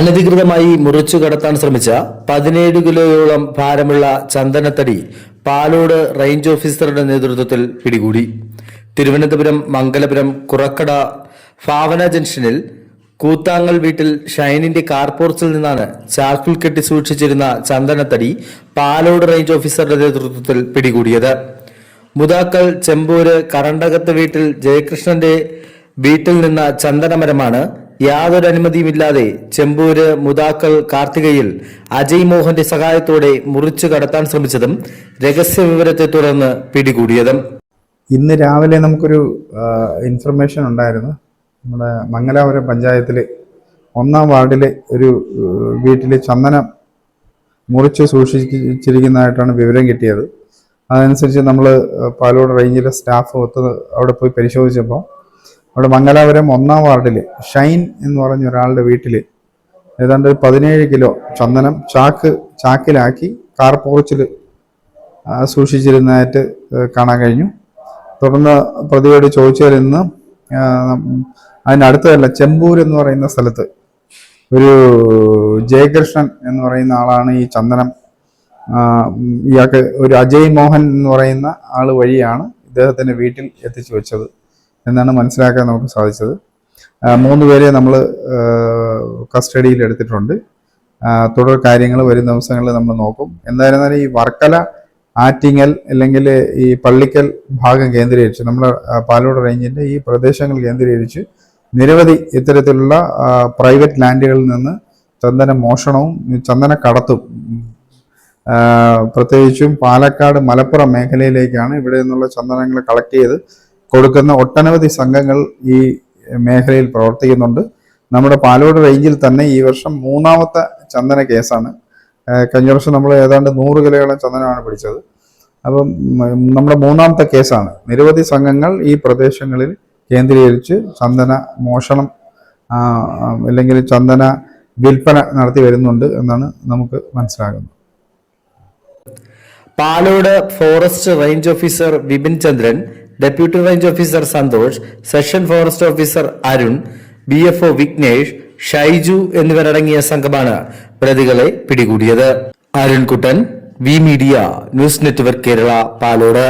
അനധികൃതമായി മുറിച്ചു കടത്താൻ ശ്രമിച്ച പതിനേഴ് കിലോയോളം ഭാരമുള്ള ചന്ദനത്തടി പാലോട് റേഞ്ച് ഓഫീസറുടെ നേതൃത്വത്തിൽ പിടികൂടി. തിരുവനന്തപുരം മംഗലപുരം കുറക്കട ഫാവന ജംഗ്ഷനിൽ കൂത്താങ്ങൽ വീട്ടിൽ ഷൈനിന്റെ കാർപോർച്ചിൽ നിന്നാണ് ചാക്കിൽ കെട്ടി സൂക്ഷിച്ചിരുന്ന ചന്ദനത്തടി പാലോട് റേഞ്ച് ഓഫീസറുടെ നേതൃത്വത്തിൽ പിടികൂടിയത്. മുതാക്കൽ ചെമ്പൂര് കറണ്ടകത്ത് വീട്ടിൽ ജയകൃഷ്ണന്റെ വീട്ടിൽ നിന്ന ചന്ദനമരമാണ് യാതൊരു അനുമതിയുമില്ലാതെ ചെമ്പൂര് മുതാക്കൾ കാർത്തികയിൽ അജയ് മോഹന്റെ സഹായത്തോടെ മുറിച്ചു കടത്താൻ ശ്രമിച്ചതും രഹസ്യ വിവരത്തെ തുടർന്ന് പിടികൂടിയതും. ഇന്ന് രാവിലെ നമുക്കൊരു ഇൻഫർമേഷൻ ഉണ്ടായിരുന്നു. നമ്മുടെ മംഗലാപുരം പഞ്ചായത്തിലെ ഒന്നാം വാർഡിലെ ഒരു വീട്ടിലെ ചന്ദനം മുറിച്ച് സൂക്ഷിച്ചിരിക്കുന്നതായിട്ടാണ് വിവരം കിട്ടിയത്. അതനുസരിച്ച് നമ്മൾ പാലോട് റേഞ്ചിലെ സ്റ്റാഫ് ഒത്ത് അവിടെ പോയി പരിശോധിച്ചപ്പോൾ അവിടെ മംഗലാപുരം ഒന്നാം വാർഡിൽ ഷൈൻ എന്ന് പറഞ്ഞ ഒരാളുടെ വീട്ടിൽ ഏതാണ്ട് ഒരു പതിനേഴ് കിലോ ചന്ദനം ചാക്ക് ചാക്കിലാക്കി കാർ പോർച്ചിൽ സൂക്ഷിച്ചിരുന്നതായിട്ട് കാണാൻ കഴിഞ്ഞു. തുടർന്ന് പ്രതിയോട് ചോദിച്ചതിൽ നിന്ന് അതിനടുത്തതല്ല ചെമ്പൂർ എന്ന് പറയുന്ന സ്ഥലത്ത് ഒരു ജയകൃഷ്ണൻ എന്ന് പറയുന്ന ആളാണ് ഈ ചന്ദനം. ഇയാൾക്ക് ഒരു അജയ് മോഹൻ എന്ന് പറയുന്ന ആൾ വഴിയാണ് ഇദ്ദേഹത്തിന്റെ വീട്ടിൽ എത്തിച്ചു വെച്ചത്. എന്നാണ് മനസ്സിലാക്കാൻ നമുക്ക് സാധിച്ചത്. മൂന്ന് പേരെ നമ്മൾ കസ്റ്റഡിയിൽ എടുത്തിട്ടുണ്ട്. തുടർ കാര്യങ്ങൾ വരും ദിവസങ്ങളിൽ നമ്മൾ നോക്കും. എന്തായിരുന്നാലും ഈ വർക്കല ആറ്റിങ്ങൽ അല്ലെങ്കിൽ ഈ പള്ളിക്കൽ ഭാഗം കേന്ദ്രീകരിച്ച് നമ്മുടെ പാലോട് റേഞ്ചിന്റെ ഈ പ്രദേശങ്ങൾ കേന്ദ്രീകരിച്ച് നിരവധി ഇത്തരത്തിലുള്ള പ്രൈവറ്റ് ലാൻഡുകളിൽ നിന്ന് ചന്ദന മോഷണവും ചന്ദന കടത്തും പ്രത്യേകിച്ചും പാലക്കാട് മലപ്പുറം മേഖലയിലേക്കാണ് ഇവിടെ നിന്നുള്ള ചന്ദനങ്ങൾ കളക്ട് ചെയ്ത് കൊടുക്കുന്ന ഒട്ടനവധി സംഘങ്ങൾ ഈ മേഖലയിൽ പ്രവർത്തിക്കുന്നുണ്ട്. നമ്മുടെ പാലോട് റേഞ്ചിൽ തന്നെ ഈ വർഷം മൂന്നാമത്തെ ചന്ദന കേസാണ്. കഴിഞ്ഞ വർഷം നമ്മൾ ഏതാണ്ട് നൂറ് കിലോയോളം ചന്ദനമാണ് പിടിച്ചത്. അപ്പം നമ്മുടെ മൂന്നാമത്തെ കേസാണ്. നിരവധി സംഘങ്ങൾ ഈ പ്രദേശങ്ങളിൽ കേന്ദ്രീകരിച്ച് ചന്ദന മോഷണം അല്ലെങ്കിൽ ചന്ദന വിൽപ്പന നടത്തി വരുന്നുണ്ട് എന്നാണ് നമുക്ക് മനസ്സിലാകുന്നത്. Palode forest range officer Vipin Chandran deputy range officer Santhosh section forest officer Arun B F O Vignesh Shaiju എന്നിവരടങ്ങിയ സംഘമാണ് പ്രതികളെ പിടികൂടിയത്. Arunkuttan V media news network Kerala Palode